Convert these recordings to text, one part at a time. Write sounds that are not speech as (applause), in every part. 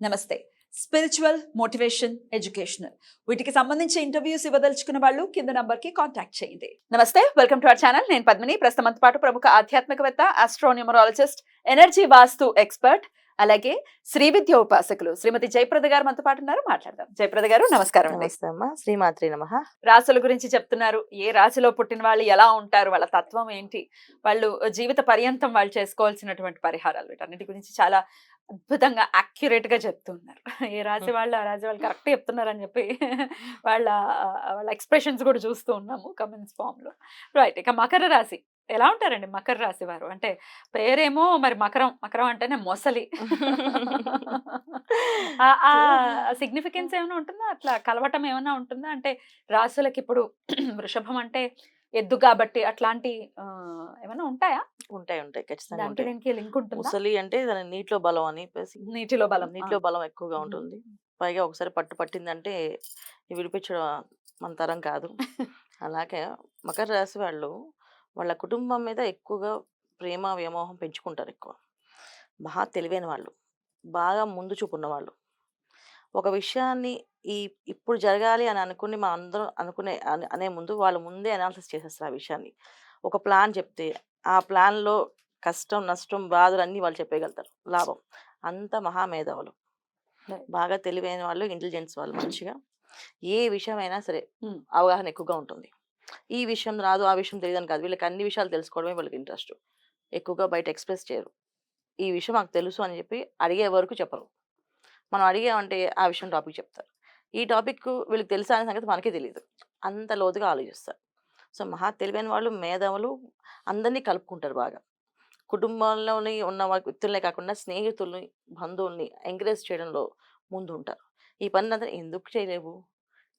నమస్తే. Spiritual motivation educational వీటికి సంబంధించి ఇంటర్వ్యూస్ ఇవ్వదలుచుకున్న వాళ్ళు కింద నంబర్కి కాంటాక్ట్ చేయండి. నమస్తే వెల్కమ్ టు అవర్ ఛానల్ నేను పద్మిని. ప్రస్తుతం పాటు ప్రముఖ ఆధ్యాత్మికవేత్త ఆస్ట్రోన్యూమరాలజిస్ట్ ఎనర్జీ వాస్తు ఎక్స్పర్ట్ అలాగే శ్రీ విద్య ఉపాసకులు శ్రీమతి జయప్రద గారు మనతో పాటు ఉన్నారు. మాట్లాడదాం. జయప్రద గారు నమస్కారం శ్రీమాత్రి నమ. రాసుల గురించి చెప్తున్నారు. ఏ రాశిలో పుట్టిన వాళ్ళు ఎలా ఉంటారు? వాళ్ళ తత్వం ఏంటి? వాళ్ళు జీవిత పర్యంతం వాళ్ళు చేసుకోవాల్సినటువంటి పరిహారాలు వీటన్నిటి గురించి చాలా అద్భుతంగా accurate గా చెప్తున్నారు ఏ రాశి వాళ్ళు ఆ రాశి వాళ్ళు కరెక్ట్ చెప్తున్నారు అని చెప్పి వాళ్ళ వాళ్ళ ఎక్స్ప్రెషన్స్ కూడా చూస్తూ ఉన్నాము. కమెంట్స్లో. రైట్ ఇక మకర రాశి. ఎలా ఉంటారండి మకర రాశి వారు అంటే పేరేమో మరి మకరం మకరం అంటేనే మొసలి. (laughs) ఆ సిగ్నిఫికెన్స్ ఏమైనా ఉంటుందా? అట్లా కలవటం ఏమైనా ఉంటుందా? అంటే రాశులకి ఇప్పుడు (clears throat) వృషభం అంటే ఎద్దు కాబట్టి అట్లాంటి ఏమైనా ఉంటాయా? ఉంటాయి ఉంటాయి. ఖచ్చితంగా లింక్ ఉంటుందా? ముసలి అంటే దాని నీటిలో బలం అని నీటిలో బలం. నీటిలో. బలం ఎక్కువగా ఉంటుంది. పైగా ఒకసారి పట్టు పట్టిందంటే విడిపించడం మన తరం కాదు. (laughs) అలాగే మకర రాశి వాళ్ళు వాళ్ళ కుటుంబం మీద ఎక్కువగా ప్రేమ వ్యామోహం పెంచుకుంటారు ఎక్కువ. బాగా తెలివైన వాళ్ళు. బాగా ముందు చూపు ఉన్నవాళ్ళు ఒక విషయాన్ని ఈ ఇప్పుడు జరగాలి అని అనుకుని మనం అందరం అనుకునే అనే- ముందు వాళ్ళు ముందే అనాలిసిస్ చేసేస్తారు ఆ విషయాన్ని. ఒక ప్లాన్ చెప్తే ఆ ప్లాన్లో కష్టం నష్టం బాధలు అన్నీ వాళ్ళు చెప్పేయగలుగుతారు లాభం. అంత మహామేధావులు. బాగా తెలివైన వాళ్ళు ఇంటెలిజెన్స్ వాళ్ళు మంచిగా ఏ విషయమైనా సరే. అవగాహన ఎక్కువగా ఉంటుంది. ఈ విషయం రాదు ఆ విషయం తెలియదు అని కాదు. వీళ్ళకి అన్ని విషయాలు తెలుసుకోవడమే వాళ్ళకి ఇంట్రెస్ట్. ఎక్కువగా బయట ఎక్స్ప్రెస్ చేయరు. ఈ విషయం మాకు తెలుసు అని చెప్పి అడిగే వరకు చెప్పరు. మనం అడిగామంటే ఆ విషయం టాపిక్ చెప్తారు. ఈ టాపిక్ వీళ్ళకి తెలుసా అనే సంగతి మనకే తెలియదు అంత లోతుగా ఆలోచిస్తారు. సో మహా తెలివైన వాళ్ళు మేధావులు అందరినీ కలుపుకుంటారు బాగా. కుటుంబంలోని ఉన్న వాళ్ళ వ్యక్తులనే కాకుండా స్నేహితుల్ని బంధువుల్ని ఎంకరేజ్ చేయడంలో ముందు ఉంటారు ఈ పని అందరూ ఎందుకు చేయలేవు?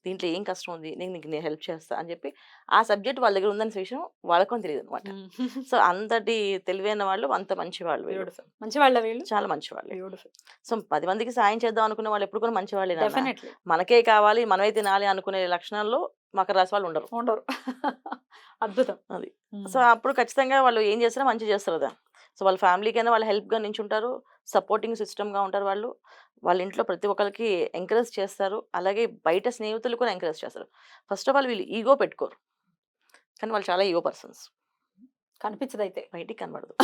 దీంట్లో ఏం కష్టం ఉంది? నేను నీకు నేను హెల్ప్ చేస్తా అని చెప్పి ఆ సబ్జెక్ట్ వాళ్ళ దగ్గర ఉందనే విషయం వాళ్ళకు తెలియదు అనమాట సో అంతటి తెలివైన వాళ్ళు అంత మంచి వాళ్ళు. మంచి వాళ్ళ వీళ్ళు? చాలా మంచి వాళ్ళు సో పది మందికి సాయం చేద్దాం అనుకునే వాళ్ళు ఎప్పుడు కూడా మంచి వాళ్ళే మనకే కావాలి మనమే తినాలి అనుకునే లక్షణాల్లో మకర రాశి వాళ్ళు ఉండరు. ఉండరు. (laughs) అద్భుతం. అది. సో అప్పుడు ఖచ్చితంగా వాళ్ళు ఏం చేస్తారో మంచి చేస్తారు కదా. సో వాళ్ళ ఫ్యామిలీకైనా వాళ్ళు హెల్ప్గా నించుంటారు. సపోర్టింగ్ సిస్టమ్గా ఉంటారు వాళ్ళు. వాళ్ళ ఇంట్లో ప్రతి ఒక్కరికి ఎంకరేజ్ చేస్తారు. అలాగే బయట స్నేహితులు కూడా ఎంకరేజ్ చేస్తారు. ఫస్ట్ ఆఫ్ ఆల్ వీళ్ళు ఈగో పెట్టుకోరు. కానీ వాళ్ళు చాలా ఈగో పర్సన్స్. కనిపించదు అయితే బయటికి కనబడదు.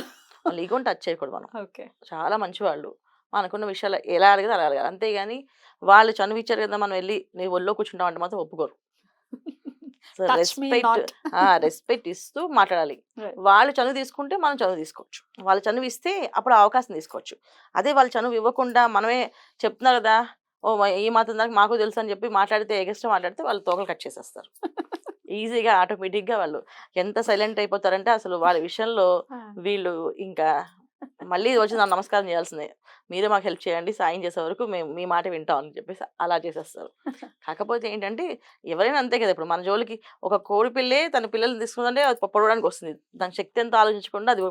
వాళ్ళు ఈగోని టచ్ చేయకూడదు మనం. ఓకే. చాలా మంచి వాళ్ళు మనకున్న విషయాలు ఎలా అడగదు అలా అడగాలి. అంతేగాని వాళ్ళు చనువు కదా మనం వెళ్ళి నీ ఒళ్ళో కూర్చుంటాం అంటే మాత్రం ఒప్పుకోరు. రెస్పెక్ట్. రెస్పెక్ట్ ఇస్తూ మాట్లాడాలి. వాళ్ళు చనువు తీసుకుంటే మనం చనువు తీసుకోవచ్చు. వాళ్ళు చనువు ఇస్తే అప్పుడు అవకాశం తీసుకోవచ్చు. అదే వాళ్ళు చనువు ఇవ్వకుండా మనమే చెప్తున్నారు కదా! ఓ ఈ మాత్రం దాకా మాకు తెలుసు అని చెప్పి మాట్లాడితే ఎగస్ట్రా మాట్లాడితే వాళ్ళు తోకలు కట్ చేసేస్తారు. ఈజీగా ఆటోమేటిక్గా వాళ్ళు ఎంత సైలెంట్ అయిపోతారంటే అసలు వాళ్ళ విషయంలో వీళ్ళు ఇంకా మళ్ళీ వచ్చి నన్ను నమస్కారం చేయాల్సిందే. మీరే మాకు హెల్ప్ చేయండి సాయం చేసే వరకు మేము మీ మాట వింటాం అని చెప్పేసి అలా చేసేస్తారు. (laughs) కాకపోతే ఏంటంటే ఎవరైనా అంతే కదా ఇప్పుడు మన జోలికి ఒక కోడి పిల్లే తన పిల్లల్ని తీసుకుందంటే అది పొడవడానికి వస్తుంది. దాని శక్తి ఎంత ఆలోచించకుండా అది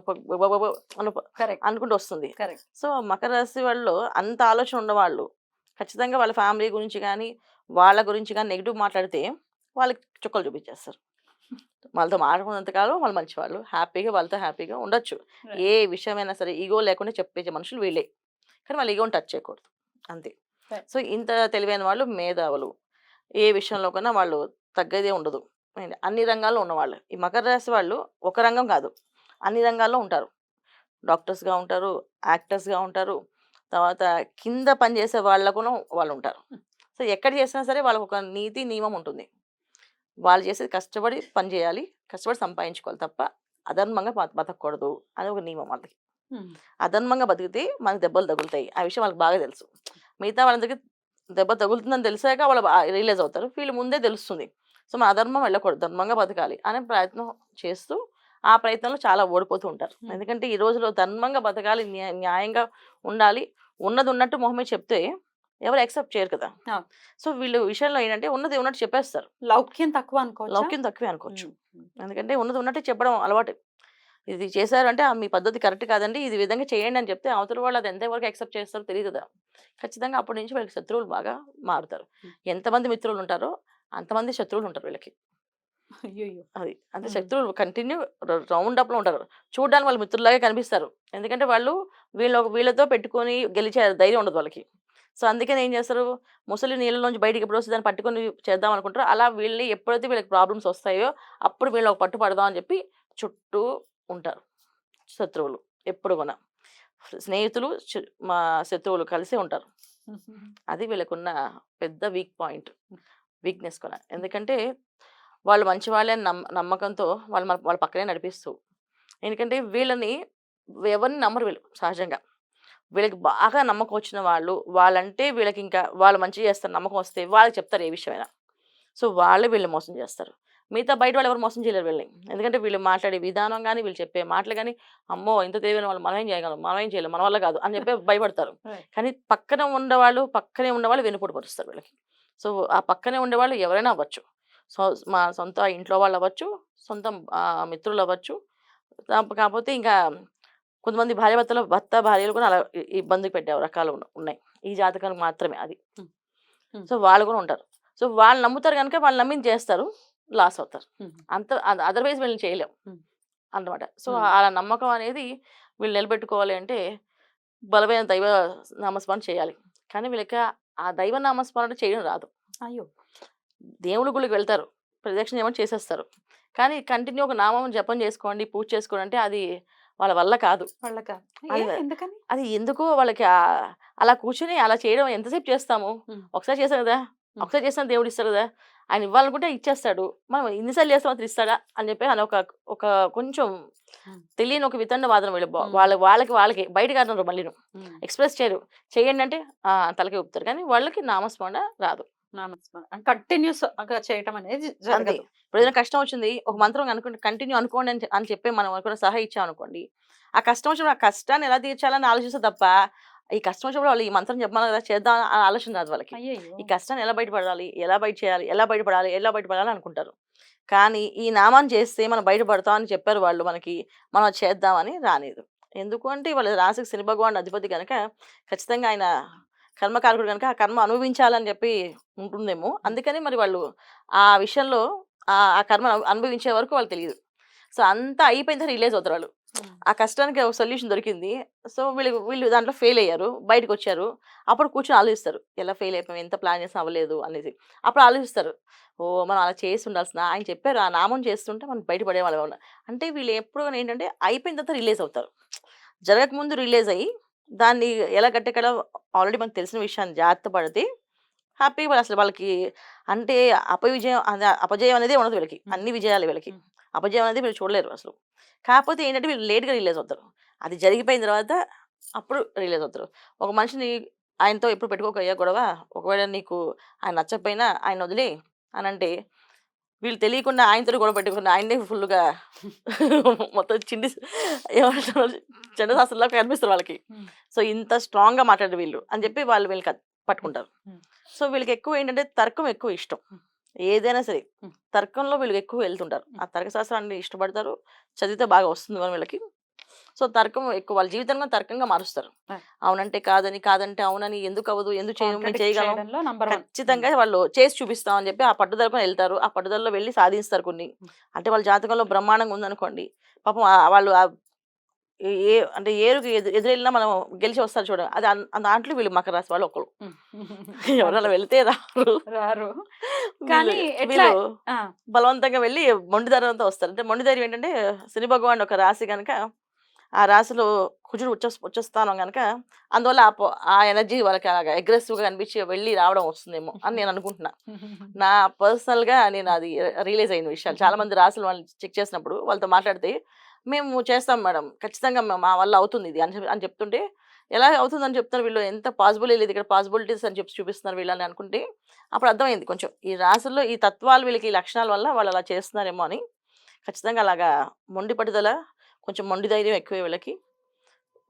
అనుకుంటూ వస్తుంది. కరెక్ట్. సో మకర రాశి వాళ్ళు అంత ఆలోచన ఉన్నవాళ్ళు ఖచ్చితంగా వాళ్ళ ఫ్యామిలీ గురించి కానీ వాళ్ళ గురించి కానీ నెగిటివ్ మాట్లాడితే వాళ్ళకి చుక్కలు చూపించేస్తారు. (laughs) వాళ్ళతో మాట్లాడుకున్నంత కాలం వాళ్ళు మంచి వాళ్ళు హ్యాపీగా వాళ్ళతో హ్యాపీగా ఉండొచ్చు. ఏ విషయమైనా సరే ఈగో లేకుండా చెప్పే మనుషులు వీళ్ళే. కానీ వాళ్ళు ఈగోని టచ్ చేయకూడదు. అంతే. సో ఇంత తెలివైన వాళ్ళు మేధావులు. ఏ విషయంలో కన్నా వాళ్ళు తగ్గదే ఉండదు. అన్ని రంగాల్లో ఉన్నవాళ్ళు. ఈ మకర రాశి వాళ్ళు ఒక రంగం కాదు. అన్ని రంగాల్లో ఉంటారు. డాక్టర్స్గా ఉంటారు యాక్టర్స్గా ఉంటారు. తర్వాత కింద పనిచేసే వాళ్ళకు వాళ్ళు ఉంటారు. సో ఎక్కడ చేసినా సరే వాళ్ళకు ఒక నీతి నియమం ఉంటుంది. వాళ్ళు చేసేది కష్టపడి పని చేయాలి. కష్టపడి సంపాదించుకోవాలి తప్ప అధర్మంగా బత- బతకూడదు అని ఒక నియమం వాళ్ళకి అధర్మంగా బతికితే మనకి దెబ్బలు తగులుతాయి. ఆ విషయం వాళ్ళకి బాగా తెలుసు. మిగతా వాళ్ళందరికీ దెబ్బ తగులుతుందని తెలిసాక వాళ్ళు రియలైజ్ అవుతారు. వీళ్ళు ముందే తెలుస్తుంది. సో మన అధర్మం వెళ్ళకూడదు. ధర్మంగా బతకాలి అనే ప్రయత్నం చేస్తూ ఆ ప్రయత్నంలో చాలా ఓడిపోతూ ఉంటారు. ఎందుకంటే ఈ రోజులో ధర్మంగా బతకాలి న్యా- న్యాయంగా ఉండాలి ఉన్నది ఉన్నట్టు మొహమే చెప్తే ఎవరు యాక్సెప్ట్ చేయరు కదా. సో వీళ్ళు విషయంలో ఏంటంటే ఉన్నది ఉన్నట్టు చెప్పేస్తారు. లౌక్యం తక్కువ అనుకోవచ్చు? లౌక్యం తక్కువే అనుకోవచ్చు. ఎందుకంటే ఉన్నది ఉన్నట్టు చెప్పడం అలవాటు. ఇది చేశారు అంటే "ఆ, మీ పద్ధతి కరెక్ట్ కాదండి. ఇది విధంగా చేయండి అని చెప్తే అవతల వాళ్ళు అది ఎంతవరకు యాక్సెప్ట్ చేస్తారో తెలియదు కదా! ఖచ్చితంగా అప్పటి నుంచి వీళ్ళకి శత్రువులు బాగా మారుతారు. ఎంతమంది మిత్రులు ఉంటారో అంతమంది శత్రువులు ఉంటారు వీళ్ళకి. అయ్యో అది. అంటే. శత్రువులు కంటిన్యూ రౌండ్ అప్లో ఉంటారు. చూడడానికి వాళ్ళు మిత్రులాగే కనిపిస్తారు. ఎందుకంటే వాళ్ళు వీళ్ళ వీళ్ళతో పెట్టుకొని గెలిచే ధైర్యం ఉండదు వాళ్ళకి. సో అందుకని ఏం చేస్తారు? ముసలి నీళ్ళలోంచి బయటికి ఎప్పుడు వస్తే దాన్ని పట్టుకొని చేద్దాం అనుకుంటారో. అలా వీళ్ళని ఎప్పుడైతే వీళ్ళకి ప్రాబ్లమ్స్ వస్తాయో అప్పుడు వీళ్ళు ఒక పట్టు పడదాం అని చెప్పి చుట్టూ ఉంటారు. శత్రువులు. ఎప్పుడు కూడా. స్నేహితులు మా శత్రువులు కలిసి ఉంటారు. అది వీళ్ళకున్న పెద్ద వీక్ పాయింట్. వీక్నెస్ కూడా. ఎందుకంటే వాళ్ళు మంచి వాళ్ళే నమ్మ నమ్మకంతో వాళ్ళు వాళ్ళ పక్కనే నడిపిస్తూ. ఎందుకంటే వీళ్ళని ఎవరిని నమ్మరు వీళ్ళు సహజంగా. వీళ్ళకి బాగా నమ్మకం వచ్చిన వాళ్ళు వాళ్ళంటే వీళ్ళకి ఇంకా వాళ్ళు మంచి చేస్తారు నమ్మకం వస్తే వాళ్ళకి చెప్తారు ఏ విషయమైనా. సో వాళ్ళే వీళ్ళు మోసం చేస్తారు. మిగతా బయట వాళ్ళు ఎవరు మోసం చేయలేరు వీళ్ళని. ఎందుకంటే వీళ్ళు మాట్లాడే విధానం కానీ వీళ్ళు చెప్పే మాటలు కానీ అమ్మో! ఇంత తెలివైన వాళ్ళు మనం ఏం చేయగలం మనం ఏం చేయలేం మన వల్ల కాదు అని చెప్పి (laughs) భయపడతారు. కానీ పక్కన ఉండేవాళ్ళు పక్కనే ఉండేవాళ్ళు వెనుపోటు పరుస్తారు వీళ్ళకి. సో ఆ పక్కనే ఉండేవాళ్ళు ఎవరైనా అవ్వచ్చు. సో మా సొంత ఇంట్లో వాళ్ళు అవ్వచ్చు సొంత మిత్రులు అవ్వచ్చు. కాకపోతే ఇంకా కొంతమంది భార్య భర్తల భర్త భార్యలు కూడా అలా ఇ- ఇబ్బంది పెట్టే రకాలు ఉన్న- ఉన్నాయి. ఈ జాతకానికి మాత్రమే అది. సో వాళ్ళు కూడా ఉంటారు. సో వాళ్ళు నమ్ముతారు కనుక వాళ్ళు నమ్మింది చేస్తారు. లాస్ అవుతారు. అంత అదర్వైజ్ వీళ్ళని చేయలేం. అన్నమాట. సో. అలా నమ్మకం అనేది వీళ్ళు నిలబెట్టుకోవాలి అంటే బలమైన దైవ నామస్మరణ చేయాలి. కానీ వీళ్ళకి ఆ దైవ నామస్మరణ చేయడం రాదు. అయ్యో! దేవుడి గుడికి వెళ్తారు. ప్రదక్షిణ ఏమో చేసేస్తారు. కానీ కంటిన్యూ ఒక నామం జపం చేసుకోండి పూజ చేసుకోండి అంటే అది వాళ్ళ వల్ల కాదు. అది- ఎందుకో వాళ్ళకి అలా కూర్చొని అలా చేయడం ఎంతసేపు చేస్తాము. ఒకసారి చేస్తాం కదా! ఒకసారి చేస్తాం దేవుడు ఇస్తాడు కదా! ఆయన ఇవ్వాలనుకుంటే ఇచ్చేస్తాడు. మనం ఇన్నిసార్లు చేస్తాం అతను ఇస్తాడా అని చెప్పి అని ఒక ఒక కొంచెం. తెలియని ఒక వితండ వాదన వీళ్ళు. వాళ్ళ వాళ్ళకి వాళ్ళకి బయటకు అన్నారు మళ్ళీ ఎక్స్ప్రెస్ చేయరు. చేయండి అంటే తలకి ఊపుతారు కానీ వాళ్ళకి నామస్మరణ రాదు. కంటిన్యూస్ చేయటం అనేది అంతే. ఇప్పుడు ఏదైనా కష్టం వచ్చింది ఒక మంత్రం అనుకుంటే కంటిన్యూ అనుకోండి అని అని చెప్పి మనం అనుకున్న సలహా ఇచ్చాం అనుకోండి ఆ కష్టం వచ్చినప్పుడు ఆ కష్టాన్ని ఎలా తీర్చాలని ఆలోచిస్తే తప్ప ఈ కష్టం వచ్చినప్పుడు వాళ్ళు ఈ మంత్రం చెప్పాలి కదా చేద్దాం అని ఆలోచన రాదు వాళ్ళకి. ఈ కష్టాన్ని ఎలా బయటపడాలి? ఎలా బయట చేయాలి? ఎలా బయటపడాలి? ఎలా బయటపడాలి? అనుకుంటారు. కానీ ఈ నామాన్ని చేస్తే మనం బయటపడతాం అని చెప్పారు వాళ్ళు మనకి మనం చేద్దామని రాలేదు. ఎందుకు అంటే వాళ్ళ రాశికి శని భగవాన్ అధిపతి కనుక ఖచ్చితంగా ఆయన కర్మకారకుడు కనుక ఆ కర్మ అనుభవించాలని చెప్పి ఉంటుందేమో. అందుకని మరి వాళ్ళు ఆ విషయంలో ఆ కర్మ అనుభవించే వరకు వాళ్ళు తెలియదు. సో అంతా అయిపోయిన తర్వాత రిలీజ్ అవుతారు వాళ్ళు. ఆ కష్టానికి ఒక సొల్యూషన్ దొరికింది. సో వీళ్ళు వీళ్ళు దాంట్లో ఫెయిల్ అయ్యారు. బయటకు వచ్చారు అప్పుడు కూర్చొని ఆలోచిస్తారు. ఎలా ఫెయిల్ అయిపోయాం? ఎంత ప్లాన్ చేసినా అవ్వలేదు అనేది అప్పుడు ఆలోచిస్తారు. ఓ మనం అలా చేసి ఉండాల్సిన ఆయన చెప్పారు. ఆ నామం చేస్తుంటే మనం బయటపడే వాళ్ళం అంటే వీళ్ళు ఎప్పుడు ఏంటంటే అయిపోయిన తర్వాత రిలీజ్ అవుతారు. జరగకముందు రిలీజ్ అయ్యి దాన్ని ఎలా గట్టెక్కడ? ఆల్రెడీ మనకు తెలిసిన విషయాన్ని జాగ్రత్త పడితే హ్యాపీగా వాళ్ళు అసలు వాళ్ళకి అంటే అపవిజయం అపజయం అనేది ఉండదు వీళ్ళకి. అన్ని విజయాలు వీళ్ళకి. అపజయం అనేది వీళ్ళు చూడలేరు అసలు. కాకపోతే ఏంటంటే వీళ్ళు లేట్గా రిలీజ్ అవుతారు. అది జరిగిపోయిన తర్వాత అప్పుడు రిలీజ్ అవుతారు. ఒక మనిషిని ఆయనతో ఎప్పుడు పెట్టుకోకయ్యా గొడవ? ఒకవేళ నీకు ఆయన నచ్చకపోయినా ఆయన వదిలే అని అంటే వీళ్ళు తెలియకుండా ఆయనతో గొడవ పెట్టుకున్న ఆయనే ఫుల్గా మొత్తం చిండి ఏమంటారు? చండశాస్త్రంలో కనిపిస్తారు వాళ్ళకి. సో ఇంత స్ట్రాంగ్గా మాట్లాడారు వీళ్ళు అని చెప్పి వాళ్ళు వీళ్ళకి పట్టుకుంటారు. సో వీళ్ళకి ఎక్కువ ఏంటంటే తర్కం ఎక్కువ ఇష్టం. ఏదైనా సరే. తర్కంలో వీళ్ళు ఎక్కువ వెళ్తుంటారు. ఆ తర్కశాస్త్రాన్ని ఇష్టపడతారు చదివితే బాగా వస్తుంది మన వీళ్ళకి సో తర్కం ఎక్కువ వాళ్ళ జీవితంగా తర్కంగా మారుస్తారు. అవునంటే కాదని కాదంటే అవునని ఎందుకు అవ్వదు ఎందుకు చేయము Contradict చేయగలం. ఖచ్చితంగా వాళ్ళు చేసి చూపిస్తాం అని చెప్పి ఆ పట్టుదలకు వెళ్తారు ఆ పట్టుదలలో వెళ్ళి సాధిస్తారు కొన్ని. అంటే వాళ్ళ జాతకంలో బ్రహ్మాండంగా ఉందనుకోండి పాపం వాళ్ళు ఆ ఏ- అంటే ఏరుకు ఎదు ఎదురెళ్ళినా మనం గెలిచి వస్తారు చూడండి అది అన్- దాంట్లో వీళ్ళు మకర రాశి వాళ్ళు ఒకరు (laughs) ఎవరైనా వెళ్తే రారు. రారు. వీళ్ళు- కానీ ఎట్లా వీళ్ళు ఆ, బలవంతంగా వెళ్ళి మొండిధైర్యంతో వస్తారు. అంటే మొండిధైర్యం ఏంటంటే శని భగవాన్ ఒక రాశి కనుక ఆ రాశిలో కుజుడు ఉచ్చ ఉచ్చస్థానం కనుక అందువల్ల ఆ పో- ఆ ఎనర్జీ వాళ్ళకి అలాగా అగ్రెసివ్గా కనిపించి వెళ్ళి రావడం వస్తుందేమో అని నేను అనుకుంటున్నా. నా పర్సనల్గా నేను అది రియలైజ్ అయిన విషయాలు. చాలా (laughs) మంది రాసులు వాళ్ళు చెక్ చేసినప్పుడు వాళ్ళతో మాట్లాడితే మేము చేస్తాం మేడం. ఖచ్చితంగా మా- వల్ల అవుతుంది ఇది అని చెప్పి- అని చెప్తుంటే ఎలా అవుతుందని చెప్తున్నారు వీళ్ళు? ఎంత పాసిబుల్ లేదు. ఇక్కడ పాసిబిలిటీస్ అని చెప్పి చూపిస్తున్నారు వీళ్ళని అనుకుంటే అప్పుడు అర్థమైంది కొంచెం. ఈ రాసుల్లో ఈ తత్వాలు వీళ్ళకి ఈ లక్షణాల వల్ల వాళ్ళు అలా చేస్తున్నారేమో అని ఖచ్చితంగా అలాగా మొండి పట్టుదల కొంచెం మొండి ధైర్యం ఎక్కువ వీళ్ళకి.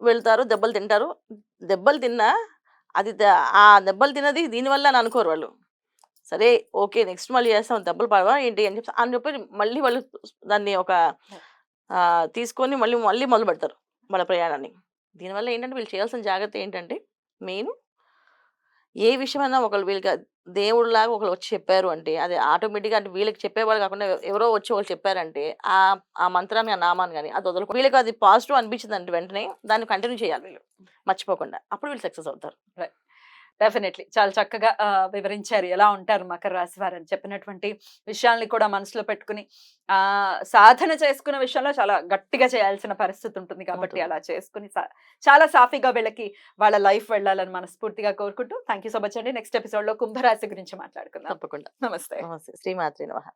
వెళ్తారు దెబ్బలు తింటారు. దెబ్బలు తిన్నా అది ఆ దెబ్బలు తిన్నది దీనివల్ల అని అనుకోరు వాళ్ళు. సరే ఓకే నెక్స్ట్ మళ్ళీ చేస్తాం. దెబ్బలు పడవా ఏంటి? అని చెప్పి అని చెప్పి మళ్ళీ వాళ్ళు దాన్ని ఒక తీసుకొని మళ్ళీ మళ్ళీ మొదలు పెడతారు వాళ్ళ ప్రయాణాన్ని. దీనివల్ల ఏంటంటే వీళ్ళు చేయాల్సిన జాగ్రత్త ఏంటంటే మెయిన్ ఏ విషయమైనా ఒకళ్ళు వీళ్ళకి దేవుడిలాగా ఒకళ్ళు వచ్చి చెప్పారు అంటే అది ఆటోమేటిక్గా అంటే వీళ్ళకి చెప్పేవాళ్ళు కాకుండా ఎవరో వచ్చి వాళ్ళు చెప్పారంటే ఆ ఆ మంత్రాన్ని ఆ నామాన్ని కానీ అది వదలకు వీళ్ళకి అది పాజిటివ్ అనిపించింది అంటే వెంటనే దాన్ని కంటిన్యూ చేయాలి వీళ్ళు. మర్చిపోకుండా. అప్పుడు వీళ్ళు సక్సెస్ అవుతారు. డెఫినెట్లీ. చాలా చక్కగా వివరించారు. ఎలా ఉంటారు మకర రాశి వారు అని చెప్పినటువంటి విషయాల్ని కూడా మనసులో పెట్టుకుని ఆ సాధన చేసుకునే విషయంలో చాలా గట్టిగా చేయాల్సిన పరిస్థితి ఉంటుంది కాబట్టి. అలా చేసుకుని చాలా సాఫీగా వీళ్ళకి వాళ్ళ లైఫ్ వెళ్ళాలని మనస్ఫూర్తిగా కోరుకుంటూ థ్యాంక్ యూ సో మచ్ అండి. నెక్స్ట్ ఎపిసోడ్లో కుంభరాశి గురించి మాట్లాడుకుందాం. తప్పకుండా. నమస్తే. నమస్తే. శ్రీమాత్రి నమః.